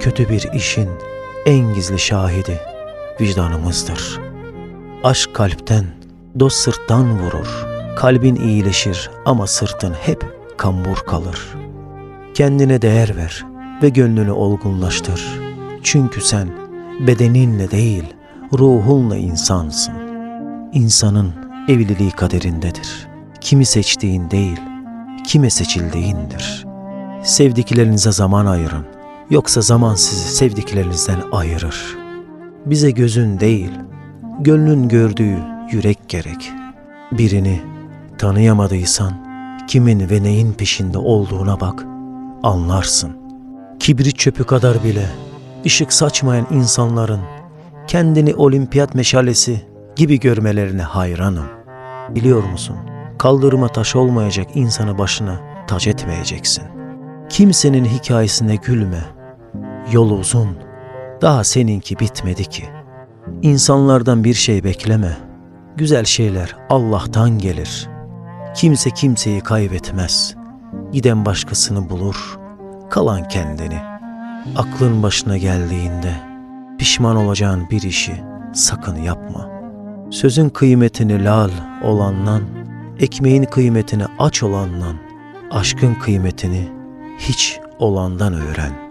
kötü bir işin en gizli şahidi vicdanımızdır. Aşk kalpten, dost sırttan vurur. Kalbin iyileşir ama sırtın hep kambur kalır. Kendine değer ver ve gönlünü olgunlaştır. Çünkü sen bedeninle değil, ruhunla insansın. İnsanın evliliği kaderindedir. Kimi seçtiğin değil, kime seçildiğindir. Sevdiklerinize zaman ayırın. Yoksa zaman sizi sevdiklerinizden ayırır. Bize gözün değil, gönlün gördüğü yürek gerek. Birini tanıyamadıysan kimin ve neyin peşinde olduğuna bak, anlarsın. Kibrit çöpü kadar bile ışık saçmayan insanların kendini olimpiyat meşalesi gibi görmelerine hayranım. Biliyor musun? Kaldırıma taş olmayacak insanı başına tac etmeyeceksin. Kimsenin hikayesine gülme. Yol uzun. Daha seninki bitmedi ki. İnsanlardan bir şey bekleme. Güzel şeyler Allah'tan gelir. Kimse kimseyi kaybetmez. Giden başkasını bulur. Kalan kendini. Aklın başına geldiğinde pişman olacağın bir işi sakın yapma. Sözün kıymetini lal olandan, ekmeğin kıymetini aç olandan, aşkın kıymetini hiç olandan öğren.''